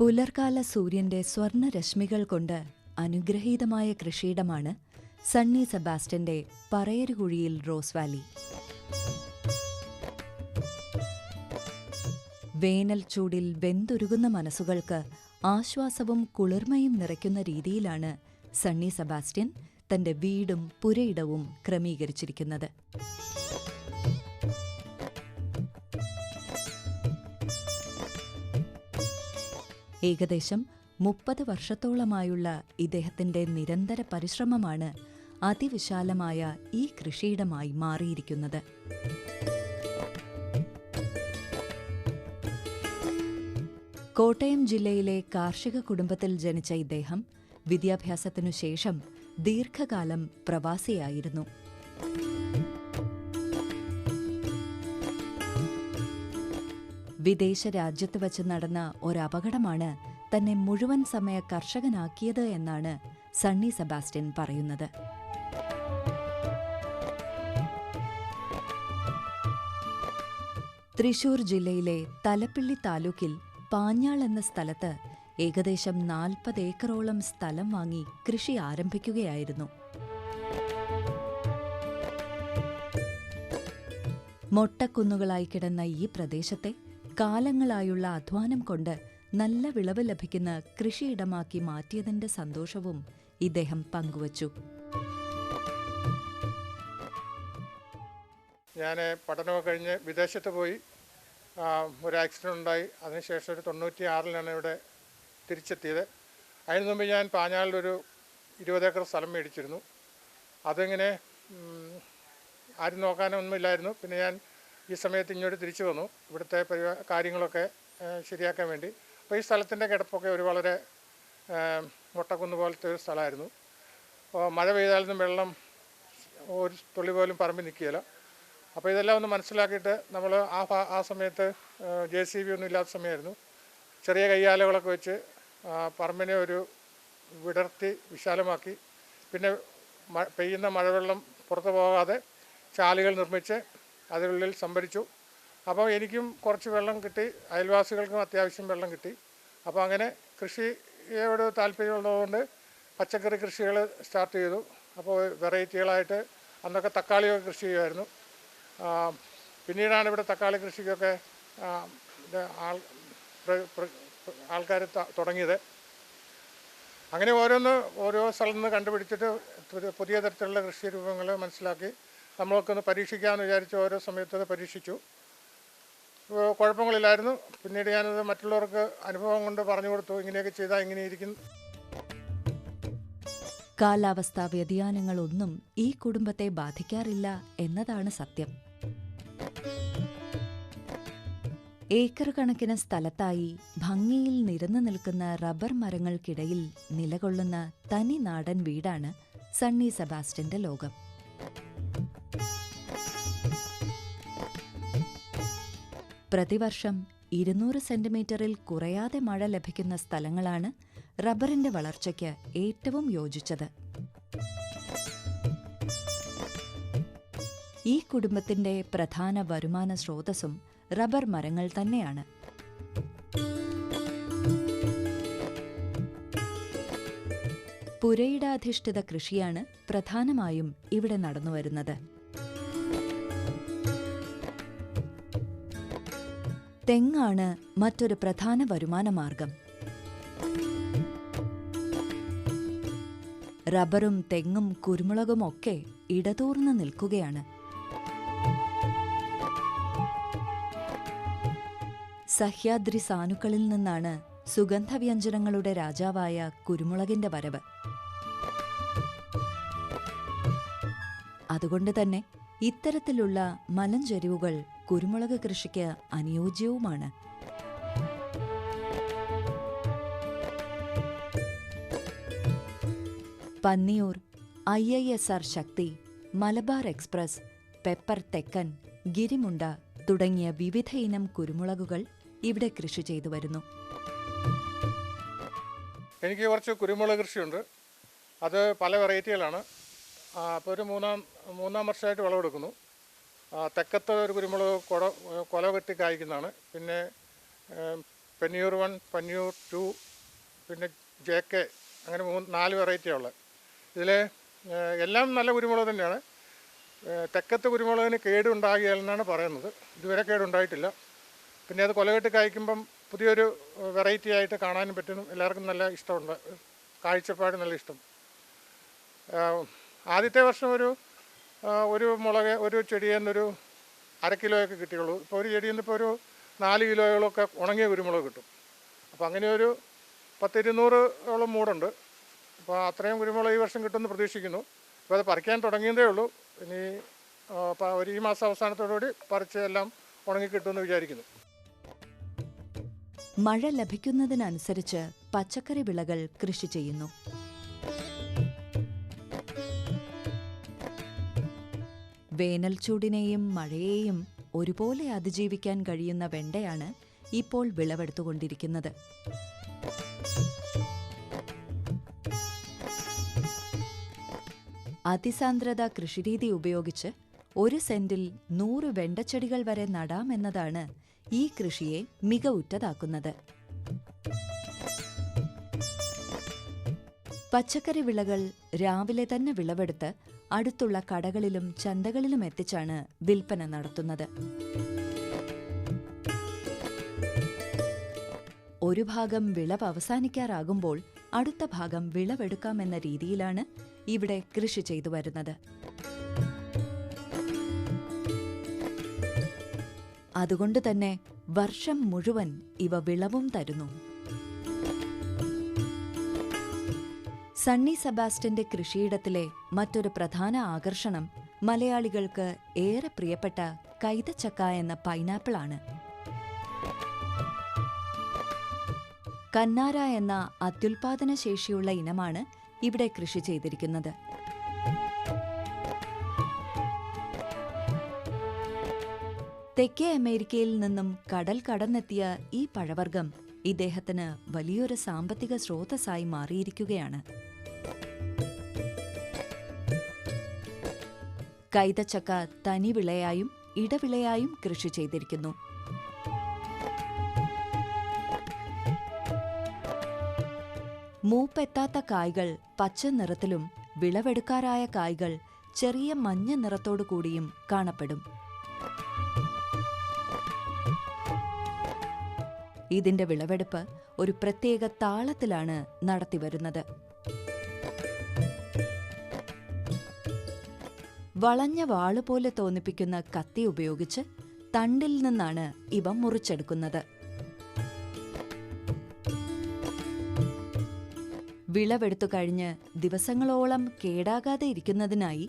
പുലർകാല സൂര്യന്റെ സ്വർണരശ്മികൾ കൊണ്ട് അനുഗ്രഹീതമായ കൃഷിയിടമാണ് സണ്ണി സെബാസ്റ്റ്യന്റെ പറയരുകുഴിയിൽ റോസ് വാലി. വേനൽ ചൂടിൽ വെന്തുരുകുന്ന മനസ്സുകൾക്ക് ആശ്വാസവും കുളിർമയും നിറയ്ക്കുന്ന രീതിയിലാണ് സണ്ണി സെബാസ്റ്റ്യൻ തന്റെ വീടും പുരയിടവും ക്രമീകരിച്ചിരിക്കുന്നത്. ഏകദേശം മുപ്പത് വർഷത്തോളമായുള്ള ഇദ്ദേഹത്തിന്റെ നിരന്തര പരിശ്രമമാണ് അതിവിശാലമായ ഈ കൃഷിയിടമായി മാറിയിരിക്കുന്നത്. കോട്ടയം ജില്ലയിലെ കാർഷിക കുടുംബത്തിൽ ജനിച്ച ഇദ്ദേഹം വിദ്യാഭ്യാസത്തിനു ശേഷം ദീർഘകാലം പ്രവാസിയായിരുന്നു. വിദേശ രാജ്യത്ത് വച്ച് നടന്ന ഒരപകടമാണ് തന്നെ മുഴുവൻ സമയ കർഷകനാക്കിയത് എന്നാണ് സണ്ണി സെബാസ്റ്റ്യൻ പറയുന്നത്. തൃശൂർ ജില്ലയിലെ തലപ്പിള്ളി താലൂക്കിൽ പാഞ്ഞാൾ എന്ന സ്ഥലത്ത് ഏകദേശം നാൽപ്പത് ഏക്കറോളം സ്ഥലം വാങ്ങി കൃഷി ആരംഭിക്കുകയായിരുന്നു. മൊട്ടക്കുന്നുകളായി കിടന്ന ഈ പ്രദേശത്തെ കാലങ്ങളായുള്ള അധ്വാനം കൊണ്ട് നല്ല വിളവ് ലഭിക്കുന്ന കൃഷിയിടമാക്കി മാറ്റിയതിന്റെ സന്തോഷവും ഇദ്ദേഹം പങ്കുവച്ചു. ഞാൻ പഠനമൊക്കെ കഴിഞ്ഞ് വിദേശത്ത് പോയി ഒരു ആക്സിഡന്റ് ഉണ്ടായി. അതിനുശേഷം ഒരു തൊണ്ണൂറ്റി ആറിലാണ് ഇവിടെ തിരിച്ചെത്തിയത്. അതിന് മുമ്പ് ഞാൻ പാഞ്ഞാളിലൊരു ഇരുപത് ഏക്കർ സ്ഥലം മേടിച്ചിരുന്നു. അതിങ്ങനെ ആരും നോക്കാനൊന്നുമില്ലായിരുന്നു. പിന്നെ ഞാൻ ഈ സമയത്ത് ഇങ്ങോട്ട് തിരിച്ചു വന്നു. ഇവിടുത്തെ പരിവാ കാര്യങ്ങളൊക്കെ ശരിയാക്കാൻ വേണ്ടി. അപ്പോൾ ഈ സ്ഥലത്തിന്റെ കിടപ്പൊക്കെ ഒരു വളരെ മുട്ടക്കുന്ന് പോലത്തെ ഒരു സ്ഥലമായിരുന്നു. അപ്പോൾ മഴ പെയ്താലൊന്നും വെള്ളം ഒരു തുള്ളി പോലും പറമ്പിൽ നിൽക്കുകയില്ല. അപ്പോൾ ഇതെല്ലാം ഒന്ന് മനസ്സിലാക്കിയിട്ട് നമ്മൾ ആ ആ സമയത്ത് ജെ സി ബി ഒന്നും ഇല്ലാത്ത സമയമായിരുന്നു. ചെറിയ കയ്യാലകളൊക്കെ വെച്ച് പറമ്പിനെ ഒരു വിടർത്തി വിശാലമാക്കി. പിന്നെ പെയ്യുന്ന മഴവെള്ളം പുറത്തു പോകാതെ ചാലുകൾ നിർമ്മിച്ച് അതിനുള്ളിൽ സംഭരിച്ചു. അപ്പോൾ എനിക്കും കുറച്ച് വെള്ളം കിട്ടി. അയൽവാസികൾക്കും അത്യാവശ്യം വെള്ളം കിട്ടി. അപ്പോൾ അങ്ങനെ കൃഷിയോട് താല്പര്യമുള്ളതുകൊണ്ട് പച്ചക്കറി കൃഷികൾ സ്റ്റാർട്ട് ചെയ്തു. അപ്പോൾ വെറൈറ്റികളായിട്ട് അന്നൊക്കെ തക്കാളിയൊക്കെ കൃഷി ചെയ്യുമായിരുന്നു. പിന്നീടാണ് ഇവിടെ തക്കാളി കൃഷിക്കൊക്കെ ആൾ ആൾക്കാർ തുടങ്ങിയത്. അങ്ങനെ ഓരോന്ന് ഓരോ സ്ഥലത്ത് നിന്ന് കണ്ടുപിടിച്ചിട്ട് പുതിയ- തരത്തിലുള്ള കൃഷി രൂപങ്ങൾ മനസ്സിലാക്കി. നമ്മളൊക്കെ ഒന്ന് പരീക്ഷിക്കാമെന്ന് വിചാരിച്ച് ഓരോ സമയത്തത് പരീക്ഷിച്ചു. കുഴപ്പങ്ങളില്ലായിരുന്നു. പിന്നീട് ഞാനത് മറ്റുള്ളവർക്ക് അനുഭവം കൊണ്ട് പറഞ്ഞു കൊടുത്തു. ഇങ്ങനെയൊക്കെ ചെയ്താൽ ഇങ്ങനെ ഇരിക്കും കാലാവസ്ഥാ വ്യതിയാനങ്ങളൊന്നും ഈ കുടുംബത്തെ ബാധിക്കാറില്ല എന്നതാണ് സത്യം. ഏക്കർ കണക്കിന് സ്ഥലത്തായി ഭംഗിയിൽ നിരന്നു നിൽക്കുന്ന റബ്ബർ മരങ്ങൾക്കിടയിൽ നിലകൊള്ളുന്ന തനി നാടൻ വീടാണ് സണ്ണി സെബാസ്റ്റ്യന്റെ ലോകം. പ്രതിവർഷം ഇരുന്നൂറ് സെന്റിമീറ്ററിൽ കുറയാതെ മഴ ലഭിക്കുന്ന സ്ഥലങ്ങളാണ് റബ്ബറിന്റെ വളർച്ചയ്ക്ക് ഏറ്റവും യോജിച്ചത്. ഈ കുടുംബത്തിന്റെ പ്രധാന വരുമാന സ്രോതസ്സും റബ്ബർ മരങ്ങൾ തന്നെയാണ്. പുരയിടാധിഷ്ഠിത കൃഷിയാണ് പ്രധാനമായും ഇവിടെ നടന്നുവരുന്നത്. തെങ്ങാണ് മറ്റൊരു പ്രധാന വരുമാന മാർഗം. റബ്ബറും തെങ്ങും കുരുമുളകും ഒക്കെ ഇടതൂർന്ന് നിൽക്കുകയാണ്. സഹ്യാദ്രി സാനുക്കളിൽ നിന്നാണ് സുഗന്ധവ്യഞ്ജനങ്ങളുടെ രാജാവായ കുരുമുളകിന്റെ വരവ്. അതുകൊണ്ട് തന്നെ ഇത്തരത്തിലുള്ള മലഞ്ചെരിവുകൾ കുരുമുളക് കൃഷിക്ക് അനുയോജ്യവുമാണ്. Panniyur I I S R Shakthi Malabar express pepper Thekken Girimunda തുടങ്ങിയ വിവിധ ഇനം കുരുമുളകുകൾ ഇവിടെ കൃഷി ചെയ്തു വരുന്നു. എനിക്ക് കുറച്ച് കുരുമുളക് കൃഷിയുണ്ട്. അത് പല വെറൈറ്റികളാണ്. അപ്പോൾ ഒരു മൂന്നാം മൂന്നാം വർഷമായിട്ട് വിളവെടുക്കുന്നു. തെക്കത്തെ ഒരു കുരുമുളക് കൊട കൊല വെട്ടി കായ്ക്കുന്നതാണ്. പിന്നെ പെന്നിയൂർ വൺ പന്നിയൂർ ടു പിന്നെ ജെ കെ അങ്ങനെ മൂന്ന് നാല് വെറൈറ്റിയാണ് ഉള്ളത് ഇതിൽ എല്ലാം നല്ല കുരുമുളക് തന്നെയാണ്. തെക്കത്ത് കുരുമുളകിന് കേടുണ്ടാകിയാലെന്നാണ് പറയുന്നത്. ഇതുവരെ കേടുണ്ടായിട്ടില്ല. പിന്നെ അത് കൊലകെട്ട് കായ്ക്കുമ്പം പുതിയൊരു വെറൈറ്റി ആയിട്ട് കാണാനും പറ്റുന്നു എല്ലാവർക്കും നല്ല ഇഷ്ടമുണ്ട്. കാഴ്ചപ്പാട് നല്ല ഇഷ്ടം. ആദ്യത്തെ വർഷം ഒരു ഒരു മുളക് ഒരു ചെടിയിൽ നിന്നൊരു അര കിലോയൊക്കെ കിട്ടിയുള്ളൂ. ഇപ്പോൾ ഒരു ചെടിയിൽ നിന്ന് ഇപ്പോൾ ഒരു നാല് കിലോകളൊക്കെ ഉണങ്ങിയ കുരുമുളക് കിട്ടും. അപ്പോൾ അങ്ങനെ ഒരു പത്തിരുന്നൂറോളം മൂടുണ്ട്. അപ്പോൾ അത്രയും കുരുമുളക് ഈ വർഷം കിട്ടുമെന്ന് പ്രതീക്ഷിക്കുന്നു. അപ്പോൾ അത് പറിക്കാൻ തുടങ്ങിയതേ ഉള്ളൂ. ഇനി ഒരു ഈ മാസം അവസാനത്തോടുകൂടി പറിച്ച് എല്ലാം ഉണങ്ങി കിട്ടുമെന്ന് വിചാരിക്കുന്നു. മഴ ലഭിക്കുന്നതിനനുസരിച്ച് പച്ചക്കറി വിളകൾ കൃഷി ചെയ്യുന്നു. വേനൽ ചൂടിനെയും മഴയെയും ഒരുപോലെ അതിജീവിക്കാൻ കഴിയുന്ന വെണ്ടയാണ് ഇപ്പോൾ വിളവെടുത്തുകൊണ്ടിരിക്കുന്നത്. അതിസാന്ദ്രത കൃഷിരീതി ഉപയോഗിച്ച് ഒരു സെന്റിൽ നൂറ് വെണ്ടച്ചെടികൾ വരെ നടാമെന്നതാണ് ഈ കൃഷിയെ മികവുറ്റതാക്കുന്നത്. പച്ചക്കറി വിളകൾ രാവിലെ തന്നെ വിളവെടുത്ത് അടുത്തുള്ള കടകളിലും ചന്തകളിലും എത്തിച്ചാണ് വിൽപ്പന നടത്തുന്നത്. ഒരു ഭാഗം വിളവ് അവസാനിക്കാറാകുമ്പോൾ അടുത്ത ഭാഗം വിളവെടുക്കാമെന്ന രീതിയിലാണ് ഇവിടെ കൃഷി ചെയ്തു വരുന്നത്. അതുകൊണ്ട് തന്നെ വർഷം മുഴുവൻ ഇവ വിളവും തരുന്നു. സണ്ണി സബാസ്റ്റന്റെ കൃഷിയിടത്തിലെ മറ്റൊരു പ്രധാന ആകർഷണം മലയാളികൾക്ക് ഏറെ പ്രിയപ്പെട്ട കൈതച്ചക്ക എന്ന പൈനാപ്പിൾ ആണ്. കന്നാര എന്ന അത്യുൽപാദന ശേഷിയുള്ള ഇനമാണ് ഇവിടെ കൃഷി ചെയ്തിരിക്കുന്നത്. തെക്കേ അമേരിക്കയിൽ നിന്നും കടൽ കടന്നെത്തിയ ഈ പഴവർഗം ഇദ്ദേഹത്തിന് വലിയൊരു സാമ്പത്തിക സ്രോതസ്സായി മാറിയിരിക്കുകയാണ്. കൈതച്ചക്ക തനിവിളയായും ഇടവിളയായും കൃഷി ചെയ്തിരിക്കുന്നു. മൂപ്പെത്താത്ത കായ്കൾ പച്ച നിറത്തിലും വിളവെടുക്കാറായ കായ്കൾ ചെറിയ മഞ്ഞ നിറത്തോടു കൂടിയും കാണപ്പെടും. ഇതിന്റെ വിളവെടുപ്പ് ഒരു പ്രത്യേക താളത്തിലാണ് നടത്തിവരുന്നത്. വളഞ്ഞ വാൾ പോലെ തോന്നിപ്പിക്കുന്ന കത്തി ഉപയോഗിച്ച് തണ്ടിൽ നിന്നാണ് ഇവ മുറിച്ചെടുക്കുന്നത്. വിളവെടുത്തു കഴിഞ്ഞ് ദിവസങ്ങളോളം കേടാകാതെ ഇരിക്കുന്നതിനായി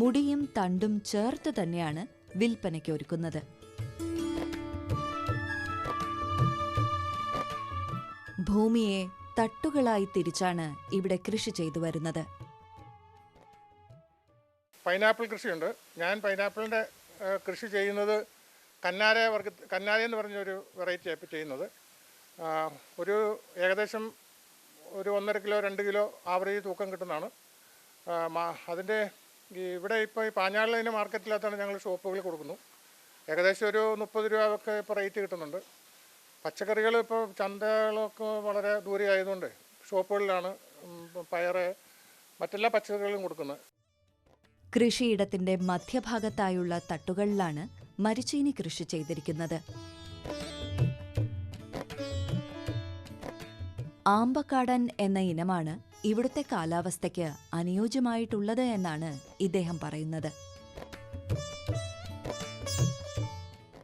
മുടിയും തണ്ടും ചേർത്ത് തന്നെയാണ് വിൽപ്പനയ്ക്ക് ഒരുക്കുന്നത്. ഭൂമിയെ തട്ടുകളായി തിരിച്ചാണ് ഇവിടെ കൃഷി ചെയ്തു വരുന്നത്. പൈനാപ്പിൾ കൃഷിയുണ്ട്. ഞാൻ പൈനാപ്പിളിന്റെ കൃഷി ചെയ്യുന്നത് കന്നാര വർഗ കന്നാര എന്ന് പറഞ്ഞൊരു വെറൈറ്റി ആയി ചെയ്യുന്നത്. ഒരു ഏകദേശം ഒരു ഒന്നര കിലോ രണ്ട് കിലോ ആവറേജ് തൂക്കം കിട്ടുന്നതാണ്. അതിന്റെ ഇവിടെ ഇപ്പോൾ ഈ പാഞ്ഞാളിന് മാർക്കറ്റിനകത്താണ് ഞങ്ങൾ ഷോപ്പുകളിൽ കൊടുക്കുന്നു. ഏകദേശം ഒരു മുപ്പത് രൂപയൊക്കെ ഇപ്പോൾ റേറ്റ് കിട്ടുന്നുണ്ട്. പച്ചക്കറികൾ ഇപ്പോൾ ചന്തകളൊക്കെ വളരെ ദൂരെ ആയതുകൊണ്ട് ഷോപ്പുകളിലാണ് പയറ് മറ്റെല്ലാ പച്ചക്കറികളും കൊടുക്കുന്നത്. കൃഷിയിടത്തിന്റെ മധ്യഭാഗത്തായുള്ള തട്ടുകളിലാണ് മരിച്ചീനി കൃഷി ചെയ്തിരിക്കുന്നത്. ആമ്പക്കാടൻ എന്ന ഇനമാണ് ഇവിടുത്തെ കാലാവസ്ഥയ്ക്ക് അനുയോജ്യമായിട്ടുള്ളത് എന്നാണ് ഇദ്ദേഹം പറയുന്നത്.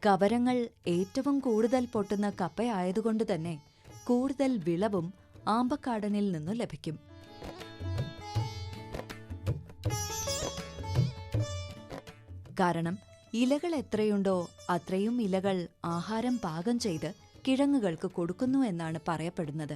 കവരങ്ങൾ ഏറ്റവും കൂടുതൽ പൊട്ടുന്ന കപ്പയായതുകൊണ്ട് തന്നെ കൂടുതൽ വിളവും ആമ്പക്കാടനിൽ നിന്നു ലഭിക്കും. കാരണം ഇലകൾ എത്രയുണ്ടോ അത്രയും ഇലകൾ ആഹാരം പാകം ചെയ്ത് കിഴങ്ങുകൾക്ക് കൊടുക്കുന്നു എന്നാണ് പറയപ്പെടുന്നത്.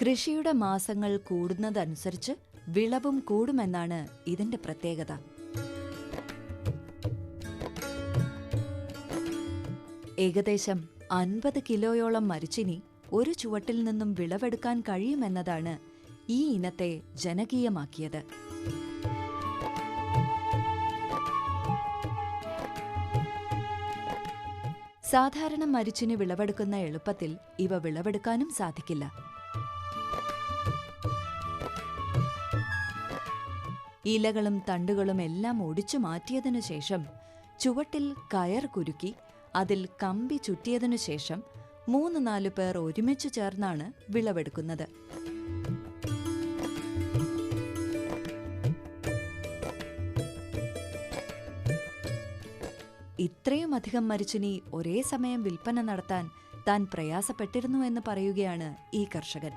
കൃഷിയുടെ മാസങ്ങൾ കൂടുന്നതനുസരിച്ച് വിളവും കൂടുമെന്നാണ് ഇതിന്റെ പ്രത്യേകത. ഏകദേശം അൻപത് കിലോയോളം മരിച്ചിനി ഒരു ചുവട്ടിൽ നിന്നും വിളവെടുക്കാൻ കഴിയുമെന്നതാണ് ഈ ഇനത്തെ ജനകീയമാക്കിയത്. സാധാരണ മരിച്ചിന് വിളവെടുക്കുന്ന എളുപ്പത്തിൽ ഇവ വിളവെടുക്കാനും സാധിക്കില്ല. ഇലകളും തണ്ടുകളും എല്ലാം ഒടിച്ചു മാറ്റിയതിനു ശേഷം ചുവട്ടിൽ കയർ കുരുക്കി അതിൽ കമ്പി ചുറ്റിയതിനു ശേഷം മൂന്ന് നാല് പേർ ഒരുമിച്ച് ചേർന്നാണ് വിളവെടുക്കുന്നത്. ഇത്രയും അധികം മരിച്ചിനി ഒരേ സമയം വിൽപ്പന നടത്താൻ താൻ പ്രയാസപ്പെട്ടിരുന്നു എന്ന് പറയുകയാണ് ഈ കർഷകൻ.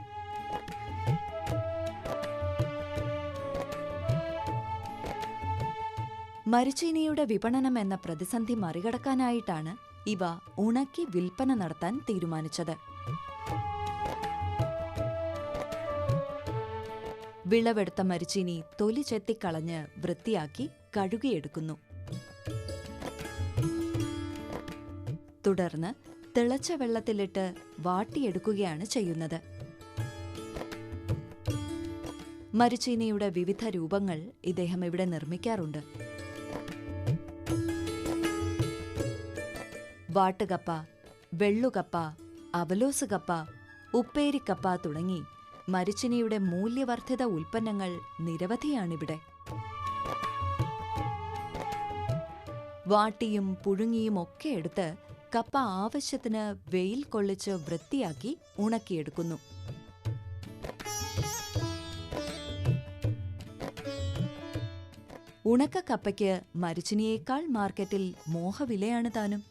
മരിച്ചീനിയുടെ വിപണനം എന്ന പ്രതിസന്ധി മറികടക്കാനായിട്ടാണ് ഇവ ഉണക്കി വിൽപ്പന നടത്താൻ തീരുമാനിച്ചത്. വിളവെടുത്ത മരിച്ചീനി തൊലി ചെത്തിക്കളഞ്ഞ് വൃത്തിയാക്കി കഴുകിയെടുക്കുന്നു. തുടർന്ന് തിളച്ച വെള്ളത്തിലിട്ട് വാട്ടിയെടുക്കുകയാണ് ചെയ്യുന്നത്. മരിച്ചീനിയുടെ വിവിധ രൂപങ്ങൾ ഇദ്ദേഹം ഇവിടെ നിർമ്മിക്കാറുണ്ട്. വാട്ടുകപ്പ വെള്ളുകപ്പ അവലോസുകപ്പ ഉപ്പേരിക്കപ്പ തുടങ്ങി മരിച്ചിനിയുടെ മൂല്യവർദ്ധിത ഉൽപ്പന്നങ്ങൾ നിരവധിയാണിവിടെ. വാട്ടിയും പുഴുങ്ങിയും ഒക്കെ എടുത്ത് കപ്പ ആവശ്യത്തിന് വെയിൽ കൊള്ളിച്ച് വൃത്തിയാക്കി ഉണക്കിയെടുക്കുന്നു. ഉണക്കക്കപ്പയ്ക്ക് മരിച്ചിനിയേക്കാൾ മാർക്കറ്റിൽ മോഹവിലയാണ് താനും.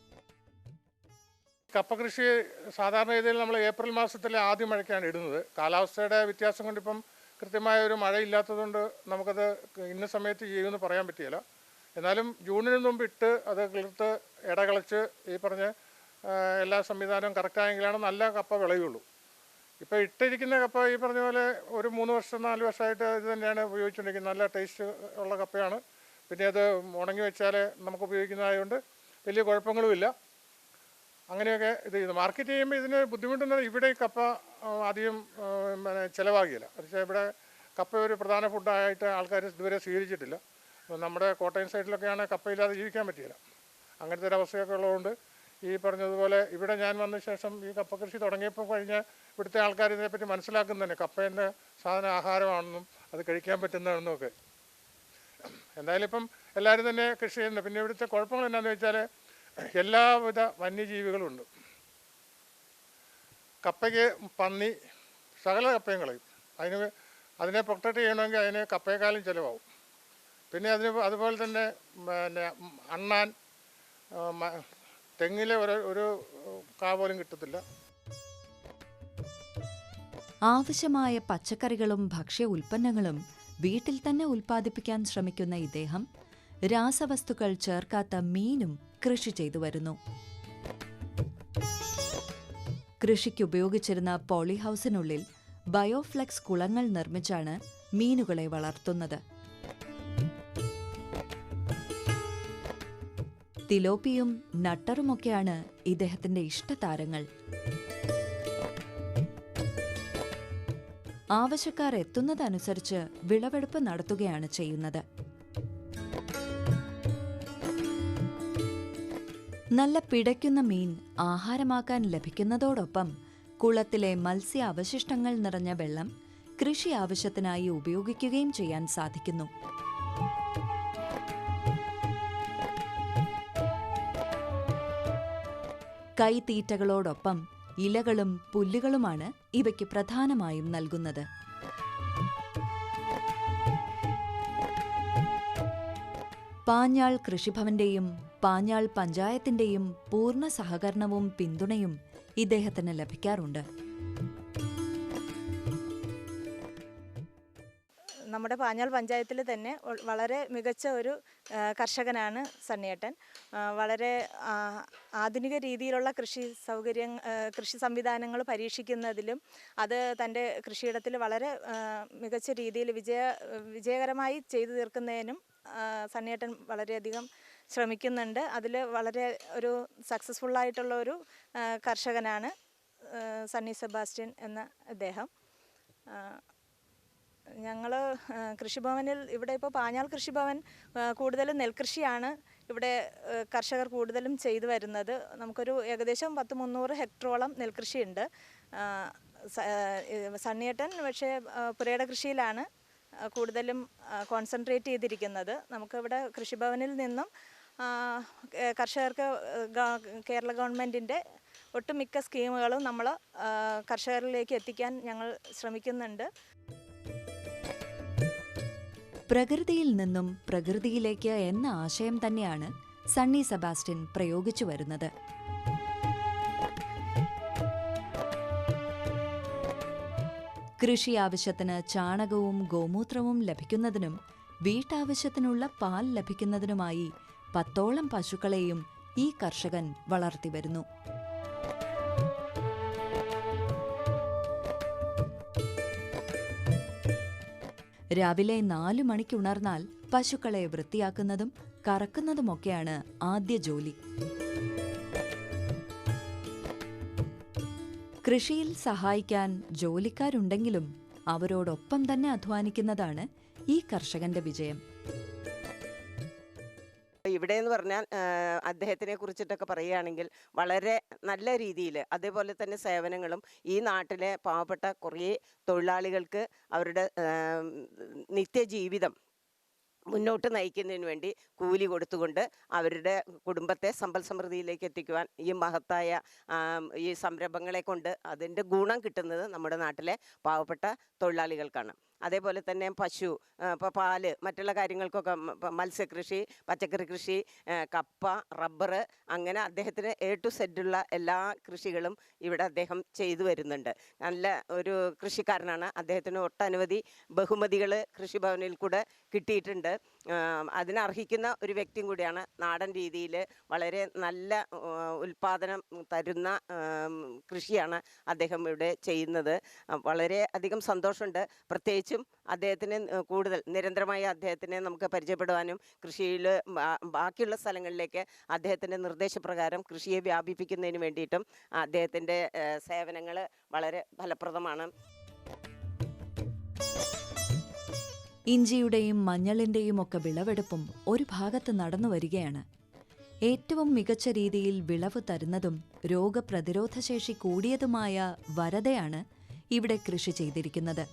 കപ്പ കൃഷി സാധാരണ രീതിയിൽ നമ്മൾ ഏപ്രിൽ മാസത്തിലെ ആദ്യ മഴയ്ക്കാണ് ഇടുന്നത്. കാലാവസ്ഥയുടെ വ്യത്യാസം കൊണ്ടിപ്പം കൃത്യമായ ഒരു മഴയില്ലാത്തതുകൊണ്ട് നമുക്കത് ഇന്ന സമയത്ത് ചെയ്യുമെന്ന് പറയാൻ പറ്റിയില്ല. എന്നാലും ജൂണിന് മുമ്പ് ഇട്ട് അത് കിളിർത്ത് ഇടകളച്ച് ഈ പറഞ്ഞ എല്ലാ സംവിധാനവും കറക്റ്റായെങ്കിലാണ് നല്ല കപ്പ വിളയുള്ളൂ. ഇപ്പോൾ ഇട്ടിരിക്കുന്ന കപ്പ ഈ പറഞ്ഞ പോലെ ഒരു മൂന്ന് വർഷം നാല് വർഷമായിട്ട് ഇത് തന്നെയാണ് ഉപയോഗിച്ചുകൊണ്ടിരിക്കുന്നത്. നല്ല ടേസ്റ്റ് ഉള്ള കപ്പയാണ്. പിന്നെ അത് ഉണങ്ങി വെച്ചാൽ നമുക്ക് ഉപയോഗിക്കുന്നതായതുകൊണ്ട് വലിയ കുഴപ്പങ്ങളുമില്ല. അങ്ങനെയൊക്കെ ഇത് ചെയ്തു. മാർക്കറ്റ് ചെയ്യുമ്പോൾ ഇതിന് ബുദ്ധിമുട്ടുന്നത് ഇവിടെ കപ്പ അധികം പിന്നെ ചിലവാകില്ല പക്ഷേ ഇവിടെ കപ്പ ഒരു പ്രധാന ഫുഡായിട്ട് ആൾക്കാർ ഇതുവരെ സ്വീകരിച്ചിട്ടില്ല. നമ്മുടെ കോട്ടയം സൈഡിലൊക്കെയാണ് കപ്പയില്ലാതെ ജീവിക്കാൻ പറ്റിയില്ല. അങ്ങനത്തെ ഒരു അവസ്ഥയൊക്കെ ഉള്ളതുകൊണ്ട് ഈ പറഞ്ഞതുപോലെ ഇവിടെ ഞാൻ വന്ന ശേഷം ഈ കപ്പ കൃഷി തുടങ്ങിയപ്പോൾ കഴിഞ്ഞ ഇവിടുത്തെ ആൾക്കാർ ഇതിനെപ്പറ്റി മനസ്സിലാക്കുന്നതന്നെ. കപ്പേന്റെ സാധന ആഹാരമാണെന്നും അത് കഴിക്കാൻ പറ്റുന്നതാണെന്നും ഒക്കെ. എന്തായാലും ഇപ്പം എല്ലാവരും തന്നെ കൃഷി ചെയ്യുന്നുണ്ട്. പിന്നെ ഇവിടുത്തെ കുഴപ്പങ്ങൾ എന്താണെന്ന് വെച്ചാൽ എല്ലാവിധ വന്യജീവികളുണ്ട്. കപ്പയ്ക്ക് പന്നി സകല കപ്പയും കളയും. അതിന് അതിനെ പ്രൊട്ടക്റ്റ് ചെയ്യണമെങ്കിൽ അതിന് കപ്പയെക്കാളും ചിലവാകും. പിന്നെ അതിന് അതുപോലെ തന്നെ പിന്നെ അണ്ണാൻ തെങ്ങിലെ ഒരു ഒരു കാ പോലും കിട്ടത്തില്ല. ആവശ്യമായ പച്ചക്കറികളും ഭക്ഷ്യ ഉൽപ്പന്നങ്ങളും വീട്ടിൽ തന്നെ ഉൽപ്പാദിപ്പിക്കാൻ ശ്രമിക്കുന്ന ഇദ്ദേഹം രാസവസ്തുക്കൾ ചേർക്കാത്ത മീനും കൃഷി ചെയ്തു വരുന്നു. കൃഷിക്ക് ഉപയോഗിച്ചിരുന്ന പോളിഹൌസിനുള്ളിൽ ബയോഫ്ലെക്സ് കുളങ്ങൾ നിർമ്മിച്ചാണ് മീനുകളെ വളർത്തുന്നത്. തിലോപ്പിയും നട്ടറുമൊക്കെയാണ് ഇദ്ദേഹത്തിന്റെ ഇഷ്ടതാരങ്ങൾ. ആവശ്യക്കാർ എത്തുന്നതനുസരിച്ച് വിളവെടുപ്പ് നടത്തുകയാണ് ചെയ്യുന്നത്. നല്ല പിടയ്ക്കുന്ന മീൻ ആഹാരമാക്കാൻ ലഭിക്കുന്നതോടൊപ്പം കുളത്തിലെ മത്സ്യ അവശിഷ്ടങ്ങൾ നിറഞ്ഞ വെള്ളം കൃഷി ആവശ്യത്തിനായി ഉപയോഗിക്കുകയും ചെയ്യാൻ സാധിക്കുന്നു. കൈത്തീറ്റകളോടൊപ്പം ഇലകളും പുല്ലുകളുമാണ് ഇവയ്ക്ക് പ്രധാനമായും നൽകുന്നത്. പാഞ്ഞാൾ കൃഷിഭവന്റെയും പാഞ്ഞാൾ പഞ്ചായത്തിന്റെയും പൂർണ സഹകരണവും പിന്തുണയും ഇദ്ദേഹത്തിന് ലഭിക്കാറുണ്ട്. നമ്മുടെ പാഞ്ഞാൾ പഞ്ചായത്തിൽ തന്നെ വളരെ മികച്ച ഒരു കർഷകനാണ് സണ്ണിയേട്ടൻ. വളരെ ആധുനിക രീതിയിലുള്ള കൃഷി സൗകര്യം കൃഷി സംവിധാനങ്ങൾ പരീക്ഷിക്കുന്നതിലും അത് തന്റെ കൃഷിയിടത്തിൽ വളരെ മികച്ച രീതിയിൽ വിജയ വിജയകരമായി ചെയ്തു തീർക്കുന്നതിനും സണ്ണിയേട്ടൻ വളരെയധികം ശ്രമിക്കുന്നുണ്ട്. അതിൽ വളരെ ഒരു സക്സസ്ഫുള്ളായിട്ടുള്ള ഒരു കർഷകനാണ് സണ്ണി സെബാസ്റ്റ്യൻ എന്ന അദ്ദേഹം. ഞങ്ങൾ കൃഷിഭവനിൽ ഇവിടെ ഇപ്പോൾ പാഞ്ഞാൾ കൃഷിഭവൻ കൂടുതലും നെൽകൃഷിയാണ് ഇവിടെ കർഷകർ കൂടുതലും ചെയ്തു വരുന്നത്. നമുക്കൊരു ഏകദേശം പത്ത് മുന്നൂറ് ഹെക്ടറോളം നെൽകൃഷിയുണ്ട്. സണ്ണിയേട്ടൻ പക്ഷേ പുരയുടെ കൃഷിയിലാണ് കൂടുതലും കോൺസെൻട്രേറ്റ് ചെയ്തിരിക്കുന്നത്. നമുക്കിവിടെ കൃഷിഭവനിൽ നിന്നും കർഷകർക്ക് കേരള ഗവൺമെന്റിന്റെ ഒട്ടുമിക്ക സ്കീമുകളും നമ്മൾ കർഷകരിലേക്ക് എത്തിക്കാൻ ഞങ്ങൾ ശ്രമിക്കുന്നുണ്ട്. പ്രകൃതിയിൽ നിന്നും പ്രകൃതിയിലേക്ക് എന്ന ആശയം തന്നെയാണ് സണ്ണി സെബാസ്റ്റ്യൻ പ്രയോഗിച്ചു വരുന്നത്. കൃഷി ആവശ്യത്തിന് ചാണകവും ഗോമൂത്രവും ലഭിക്കുന്നതിനും വീട്ടാവശ്യത്തിനുള്ള പാൽ ലഭിക്കുന്നതിനുമായി പത്തോളം പശുക്കളെയും ഈ കർഷകൻ വളർത്തിവരുന്നു. രാവിലെ നാലു മണിക്കുണർന്നാൽ പശുക്കളെ വൃത്തിയാക്കുന്നതും കറക്കുന്നതുമൊക്കെയാണ് ആദ്യ ജോലി. കൃഷിയിൽ സഹായിക്കാൻ ജോലിക്കാരുണ്ടെങ്കിലും അവരോടൊപ്പം തന്നെ അധ്വാനിക്കുന്നതാണ് ഈ കർഷകന്റെ വിജയം. ഇവിടെ എന്ന് പറഞ്ഞാൽ അദ്ദേഹത്തിനെ കുറിച്ചിട്ടൊക്കെ പറയുകയാണെങ്കിൽ വളരെ നല്ല രീതിയിൽ അതേപോലെ തന്നെ സേവനങ്ങളും ഈ നാട്ടിലെ പാവപ്പെട്ട കുറേ തൊഴിലാളികൾക്ക് അവരുടെ നിത്യജീവിതം മുന്നോട്ട് നയിക്കുന്നതിന് വേണ്ടി കൂലി കൊടുത്തുകൊണ്ട് അവരുടെ കുടുംബത്തെ സമ്പൽ സമൃദ്ധിയിലേക്ക് എത്തിക്കുവാൻ ഈ മഹത്തായ ഈ സംരംഭങ്ങളെ കൊണ്ട് അതിന്റെ ഗുണം കിട്ടുന്നത് നമ്മുടെ നാട്ടിലെ പാവപ്പെട്ട തൊഴിലാളികൾക്കാണ്. അതേപോലെ തന്നെ പശു ഇപ്പോൾ പാൽ മറ്റുള്ള കാര്യങ്ങൾക്കൊക്കെ മത്സ്യകൃഷി പച്ചക്കറി കൃഷി കപ്പ റബ്ബർ അങ്ങനെ അദ്ദേഹത്തിന് എ ടു സെറ്റുള്ള എല്ലാ കൃഷികളും ഇവിടെ അദ്ദേഹം ചെയ്തു വരുന്നുണ്ട്. നല്ല ഒരു കൃഷിക്കാരനാണ്. അദ്ദേഹത്തിന് ഒട്ടനവധി ബഹുമതികൾ കൃഷിഭവനിൽ കൂടെ കിട്ടിയിട്ടുണ്ട്. അതിനർഹിക്കുന്ന ഒരു വ്യക്തിയും കൂടിയാണ് നാടൻ രീതിയിൽ വളരെ നല്ല ഉൽപാദനം തരുന്ന കൃഷിയാണ് അദ്ദേഹം ഇവിടെ ചെയ്യുന്നത്. വളരെ അധികം സന്തോഷമുണ്ട്. പ്രത്യേകിച്ചും അദ്ദേഹത്തിന് കൂടുതൽ നിരന്തരമായി അദ്ദേഹത്തിനെ നമുക്ക് പരിചയപ്പെടുവാനും കൃഷിയിൽ ബാക്കിയുള്ള സ്ഥലങ്ങളിലേക്ക് അദ്ദേഹത്തിന്റെ നിർദ്ദേശപ്രകാരം കൃഷിയെ വ്യാപിപ്പിക്കുന്നതിന് വേണ്ടിയിട്ടും അദ്ദേഹത്തിന്റെ സേവനങ്ങൾ വളരെ ഫലപ്രദമാണ്. ഇഞ്ചിയുടെയും മഞ്ഞളിന്റെയും ഒക്കെ വിളവെടുപ്പും ഒരു ഭാഗത്ത് നടന്നു വരികയാണ്. ഏറ്റവും മികച്ച രീതിയിൽ വിളവ് തരുന്നതും രോഗപ്രതിരോധശേഷി കൂടിയതുമായ വരതയാണ് ഇവിടെ കൃഷി ചെയ്തിരിക്കുന്നത്.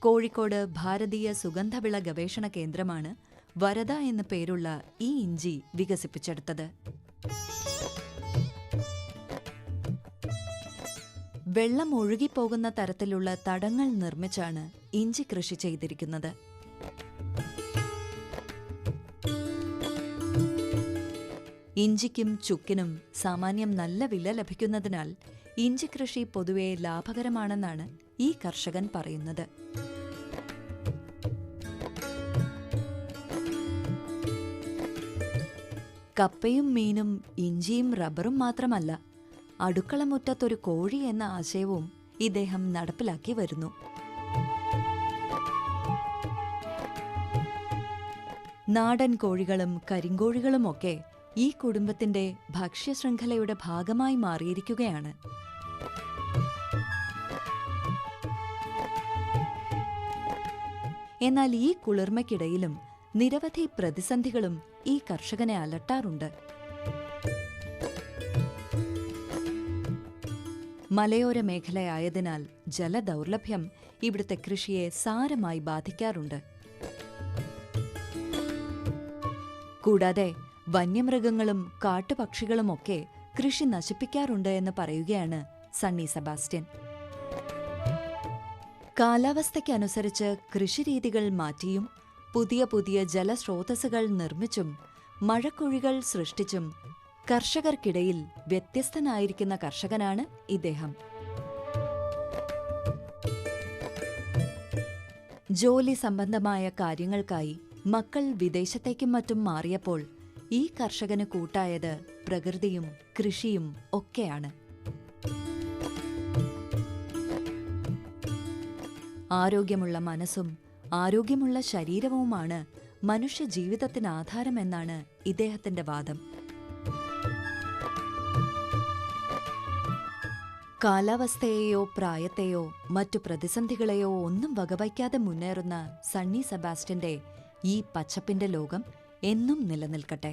കോഴിക്കോട് ഭാരതീയ സുഗന്ധവിള ഗവേഷണ കേന്ദ്രമാണ് വരദ എന്ന പേരുള്ള ഈ ഇഞ്ചി വികസിപ്പിച്ചെടുത്തത്. വെള്ളം ഒഴുകിപ്പോകുന്ന തരത്തിലുള്ള തടങ്ങൾ നിർമ്മിച്ചാണ് ഇഞ്ചി കൃഷി ചെയ്തിരിക്കുന്നത്. ഇഞ്ചിക്കും ചുക്കിനും സാമാന്യം നല്ല വില ലഭിക്കുന്നതിനാൽ ഇഞ്ചി കൃഷി പൊതുവെ ലാഭകരമാണെന്നാണ് ഈ കർഷകൻ പറയുന്നത്. കപ്പയും മീനും ഇഞ്ചിയും റബ്ബറും മാത്രമല്ല അടുക്കളമുറ്റത്തൊരു കോഴി എന്ന ആശയവും ഇദ്ദേഹം നടപ്പിലാക്കി വരുന്നു. നാടൻ കോഴികളും കരിങ്കോഴികളുമൊക്കെ ഈ കുടുംബത്തിന്റെ ഭക്ഷ്യശൃംഖലയുടെ ഭാഗമായി മാറിയിരിക്കുകയാണ്. എന്നാൽ ഈ കുളിർമയ്ക്കിടയിലും നിരവധി പ്രതിസന്ധികളും ഈ കർഷകനെ അലട്ടാറുണ്ട്. മലയോര മേഖലയായതിനാൽ ജലദൗർലഭ്യം ഇവിടുത്തെ കൃഷിയെ സാരമായി ബാധിക്കാറുണ്ട്. കൂടാതെ വന്യമൃഗങ്ങളും കാട്ടുപക്ഷികളുമൊക്കെ കൃഷി നശിപ്പിക്കാറുണ്ട് എന്ന് പറയുകയാണ് സണ്ണി സെബാസ്റ്റ്യൻ. കാലാവസ്ഥയ്ക്കനുസരിച്ച് കൃഷിരീതികൾ മാറ്റിയും പുതിയ പുതിയ ജലസ്രോതസ്സുകൾ നിർമ്മിച്ചും മഴക്കുഴികൾ സൃഷ്ടിച്ചും കർഷകർക്കിടയിൽ വ്യത്യസ്തനായിരിക്കുന്ന കർഷകനാണ് ഇദ്ദേഹം. ജോലി സംബന്ധമായ കാര്യങ്ങൾക്കായി മക്കൾ വിദേശത്തേക്കും മറ്റും മാറിയപ്പോൾ ഈ കർഷകന് കൂട്ടായത് പ്രകൃതിയും കൃഷിയും ഒക്കെയാണ്. ആരോഗ്യമുള്ള മനസ്സും ആരോഗ്യമുള്ള ശരീരവുമാണ് മനുഷ്യ ജീവിതത്തിന് ആധാരമെന്നാണ് ഇദ്ദേഹത്തിന്റെ വാദം. കാലാവസ്ഥയെയോ പ്രായത്തെയോ മറ്റു പ്രതിസന്ധികളെയോ ഒന്നും വകവയ്ക്കാതെ മുന്നേറുന്ന സണ്ണി സെബാസ്റ്റ്യന്റെ ഈ പച്ചപ്പിന്റെ ലോകം എന്നും നിലനിൽക്കട്ടെ.